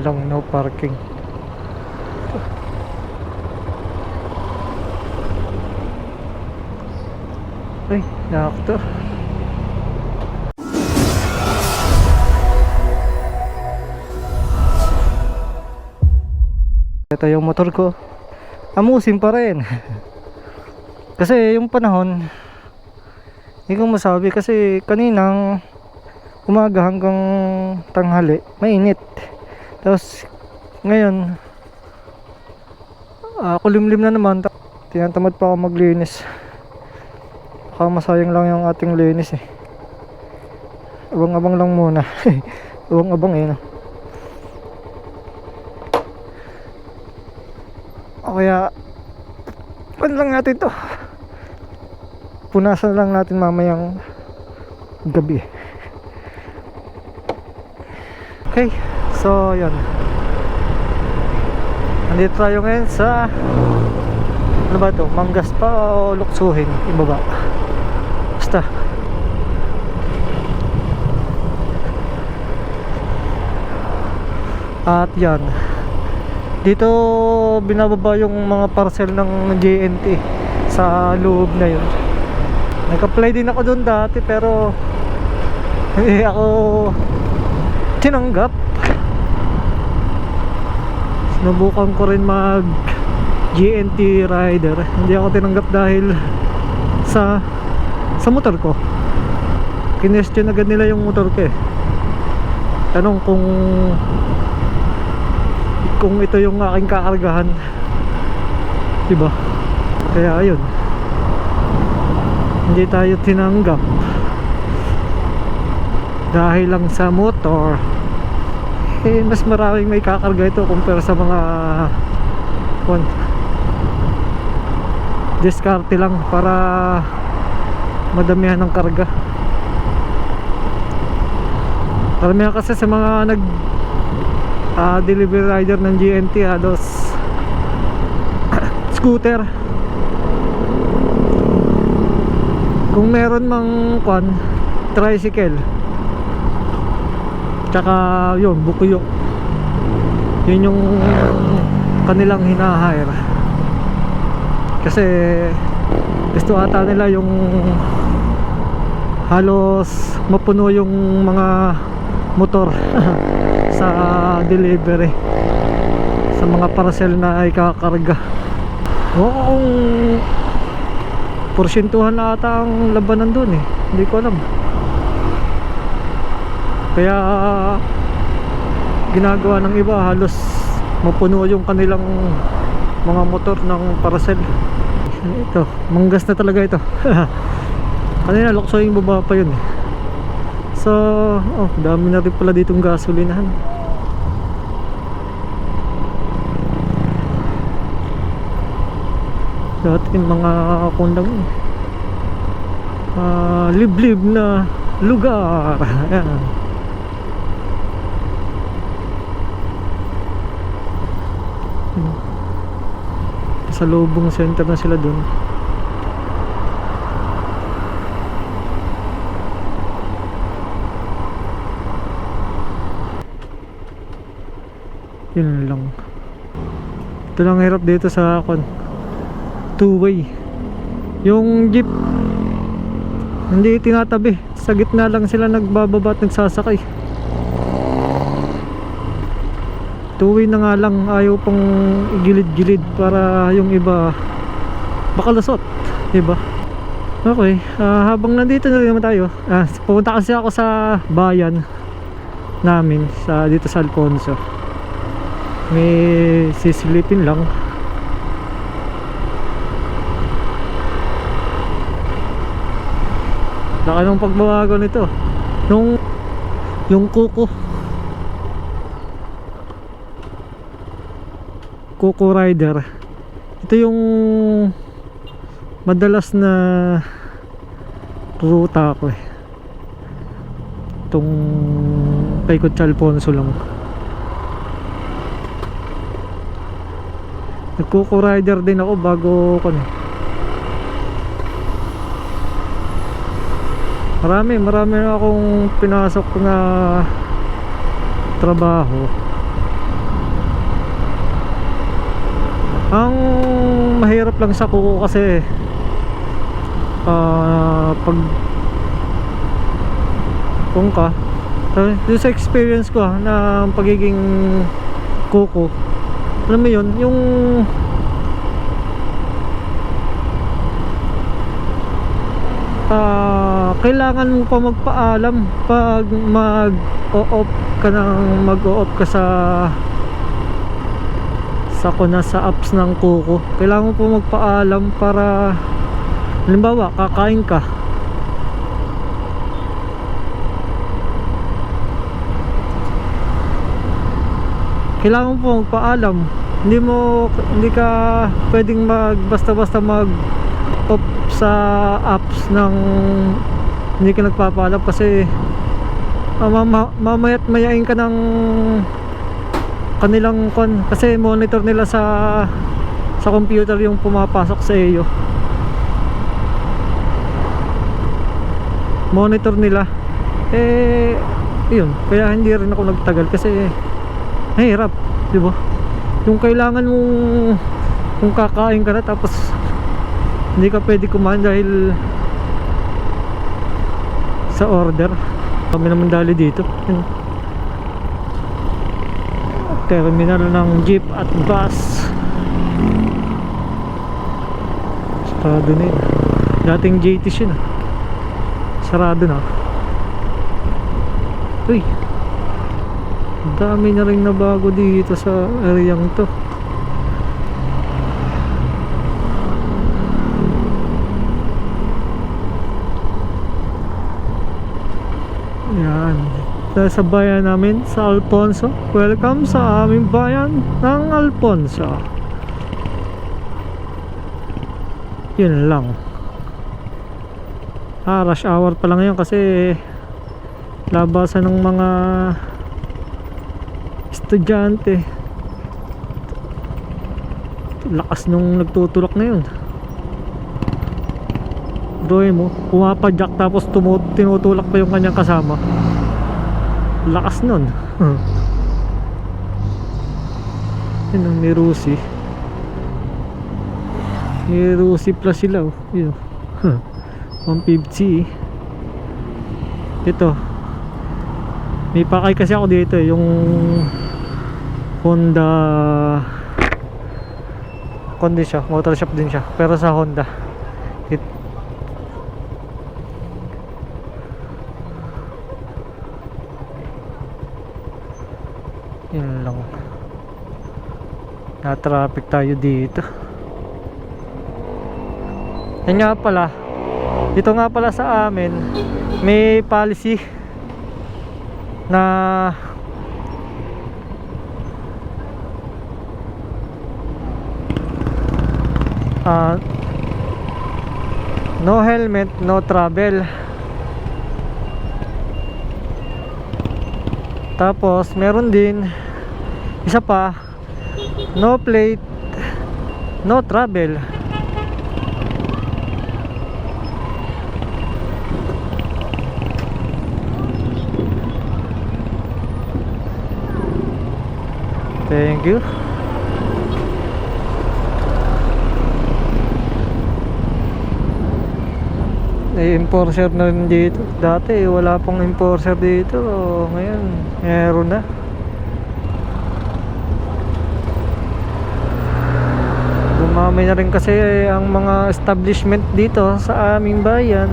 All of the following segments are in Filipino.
Yan lang, no parking. Ay, nakakto. Ito yung motor ko. Amusin pa rin. kasi yung panahon, hindi ko masabi kasi kaninang umaga hanggang tanghali, mainit. Tapos ngayon, ah, kulimlim na naman. Ta- Tinatamad pa ako maglinis. Baka masayang lang yung ating linis eh. Abang-abang lang muna. Abang-abang eh. No? O kaya, pan lang natin to. Punasan lang natin mamayang gabi. Okay, so yun. Nandito tayo ngayon sa ano ba to? Manggas pa o luksuhin? Ibaba. Basta. At yan. Dito binababa yung mga parcel ng JNT sa loob na yun. Nag-apply din ako doon dati pero hindi ako tinanggap. Sinubukan ko rin mag GNT rider. Hindi ako tinanggap dahil sa sa motor ko. Kinestyon agad nila yung motor ko eh. Tanong kung kung ito yung aking kakargahan. Diba? Kaya ayun. Hindi tayo tinanggap. Dahil lang sa motor. Eh, mas maraming may kakarga ito compare sa mga kung diskarte lang para madamihan ng karga. Karamihan kasi sa mga nag ah, delivery rider ng GNT halos scooter. Kung meron mang kwan tricycle tsaka yun bukuyo. Yun yung kanilang hinahire. Kasi gusto ata nila yung halos mapuno yung mga motor sa delivery. Sa mga parcel na ikakarga oo porsyentuhan na ata ang labanan dun eh. Hindi ko alam kaya ginagawa ng iba halos mapuno yung kanilang mga motor ng parcel. Ito manggas na talaga ito. Kanina lukso yung baba pa yun. So oh dami na rin pala ditong gasolinahan. Dati mga kundang ah, liblib na lugar. Ayan sa lubong center na sila dun. Yun lang. Ito lang hirap dito sa kon two way yung jeep hindi tinatabi. Sa gitna lang sila nagbababa at nagsasakay two way na nga lang ayaw pang igilid-gilid para yung iba makalusot diba? Okay ah, habang nandito na rin naman tayo ah, pupunta kasi ako sa bayan namin sa dito sa Alfonso. May sisilipin lang. Laka nung pagbabago nito nung yung kuko Coco Rider. Ito yung madalas na ruta ko eh. Itong paikot sa Alfonso lang. Nag Coco Rider din ako bago ko eh. Marami marami na akong pinasok na trabaho Ang mahirap lang sa kuko kasi ah pag kung ka uh, sa experience ko ah, na pagiging kuko alam mo yun yung ah kailangan mo pa magpaalam pag mag-o-off ka ng mag-o-off ka sa sa kuna sa apps ng Kuko. Kailangan po magpaalam para halimbawa kakain ka. Kailangan po magpaalam. Hindi mo hindi ka pwedeng mag basta basta mag off sa apps ng hindi ka nagpapaalam kasi uh, mama, mamaya't mayain ka ng kanilang kon kasi monitor nila sa sa computer yung pumapasok sa iyo. Monitor nila. Eh yun. Kaya hindi rin ako nagtagal kasi mahirap di ba? Yung kailangan mong kung kakain ka na tapos hindi ka pwede kumain dahil sa order. Kami naman dali dito. Yun terminal ng jeep at bus. Sarado na yun. Dating JTC ah. sarado na. Uy dami na rin na bago dito sa areang to yan Dahil sa bayan namin sa Alfonso welcome sa aming bayan ng Alfonso. Yun lang. Ah rush hour pa lang yun kasi labasan ng mga estudyante. Lakas nung nagtutulak na yun. Drawing mo, pumapadyak tapos tinutulak pa yung kanyang kasama lakas nun. Yun ang may Rusi. May Rusi plus sila oh. yun oh. 150 ito. May pakay kasi ako dito eh, yung Honda. Kondi siya, motor shop din siya pero sa Honda yun lang. Na traffic tayo dito. Yan nga pala. Dito nga pala sa amin may policy na ah, no helmet no travel tapos meron din isa pa no plate no travel Thank you. May enforcer na rin dito. Dati wala pong enforcer dito. Ngayon, meron na. Dumami na rin kasi ang mga establishment dito sa aming bayan.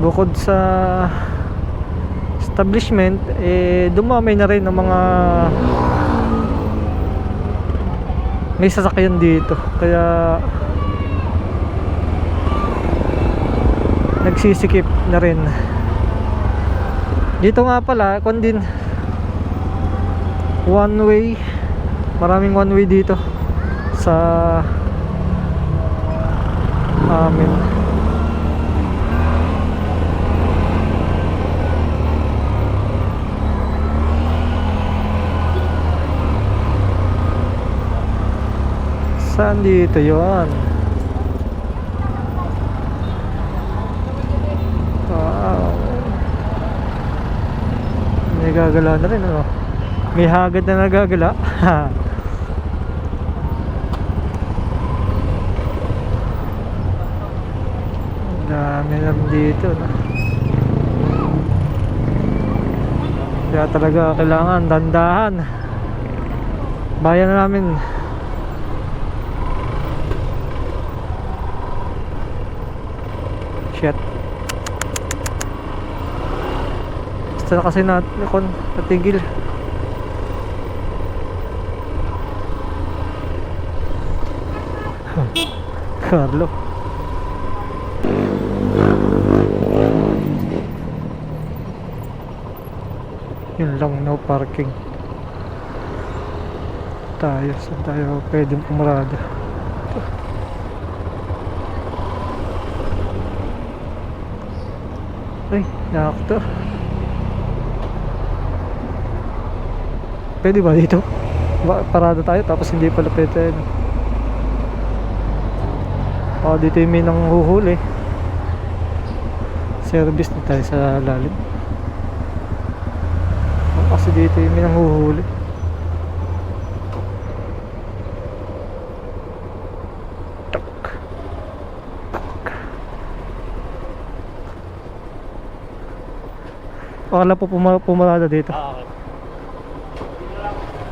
Bukod sa establishment eh dumami na rin ng mga may sasakyan dito kaya nagsisikip na rin dito nga pala kung one way maraming one way dito sa amin Saan dito yon? Gagalaw na rin ano. May hagad na nagagala. Dami lang dito. No? Kaya talaga kailangan dandahan. Bayan na namin. Shit. Basta kasi na, kon, natigil. Carlo. Yun lang, no parking. Tayo, saan tayo pwedeng pumarada? Ay, nakakto. Pwede ba dito? Parada tayo tapos hindi pala pwede. Ano. Baka dito yung may nang huhuli. Service na tayo sa lalim. Baka Kasi dito yung may nang huhuli. Tak. Akala po puma pumarada dito. Ah, okay.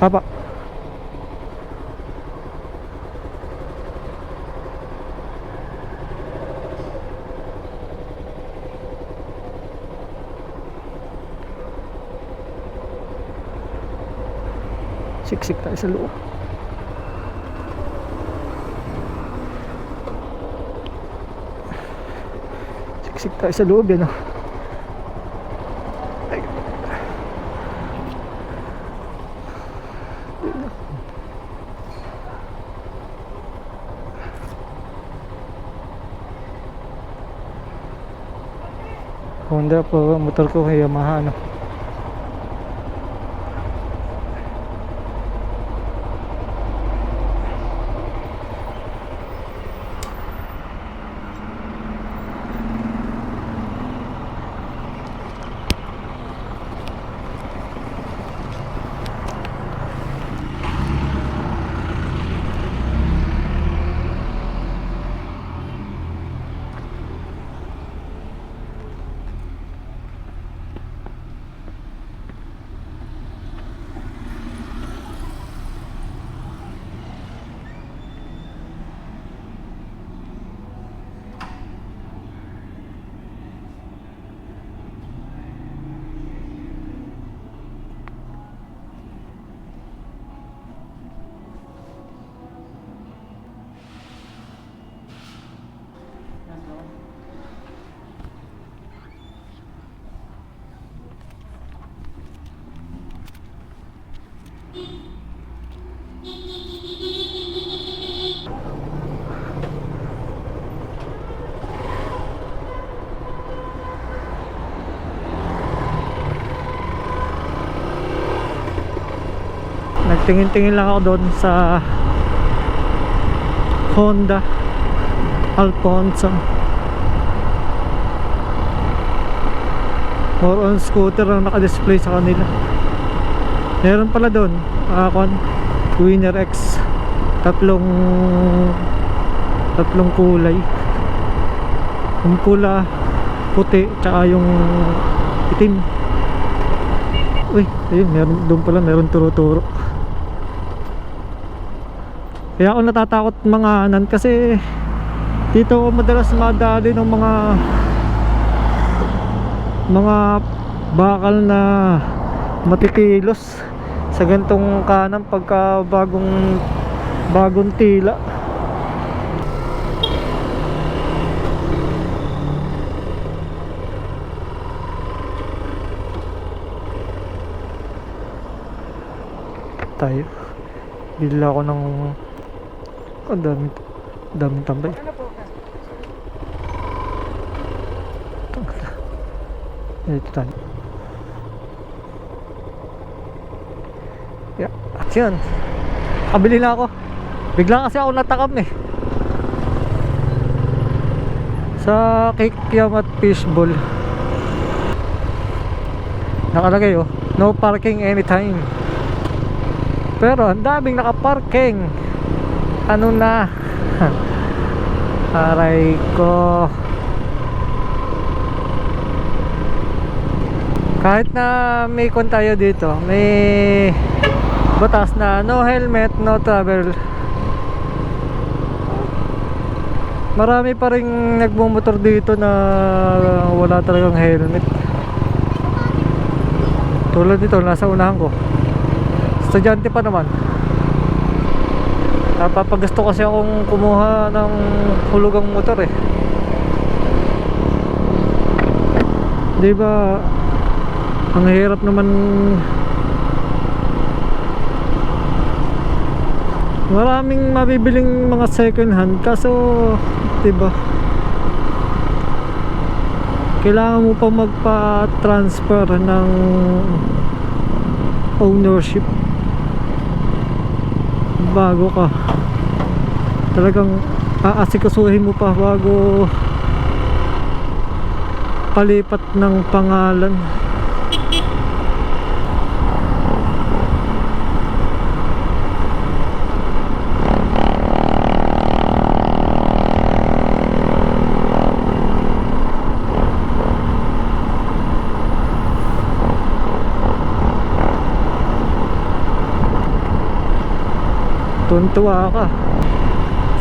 Apa. Siksik tayo sa loob. Siksik tayo sa loob yan oh. Honda po, motor ko Yamaha ano. Nagtingin-tingin lang ako doon sa Honda Alfonso. More on scooter ang naka-display sa kanila. Meron pala doon Akon Winner X. Tatlong Tatlong kulay. Yung pula Puti Tsaka yung Itim. Uy, ayun, meron, doon pala meron turo-turo. Kaya ako natatakot mga anan kasi dito madalas madali ng mga mga bakal na matikilos sa gantong kanan pagka bagong bagong tila. tayo bili ako ng ang dami daming tambay. Dito tayo. Yeah. yun kabili na ako. Bigla kasi ako natakam eh. Sa kikiam at fishball nakalagay oh. No parking anytime. Pero ang daming nakaparking. Ano na? Aray ko. Kahit na may kon tayo dito, may batas na no helmet, no travel. Marami pa rin nagmumotor dito na wala talagang helmet. Tulad nito, nasa unahan ko. Estudyante pa naman. Napapagusto kasi akong kumuha ng hulugang motor eh. 'Di ba? Ang hirap naman Maraming mabibiling mga second hand kaso 'di ba? Kailangan mo pa magpa-transfer ng ownership bago ka. Talagang aasikasuhin mo pa bago palipat ng pangalan tuntua ka.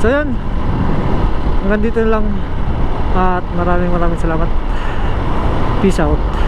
So yun. Hanggang dito lang. At maraming maraming salamat. Peace out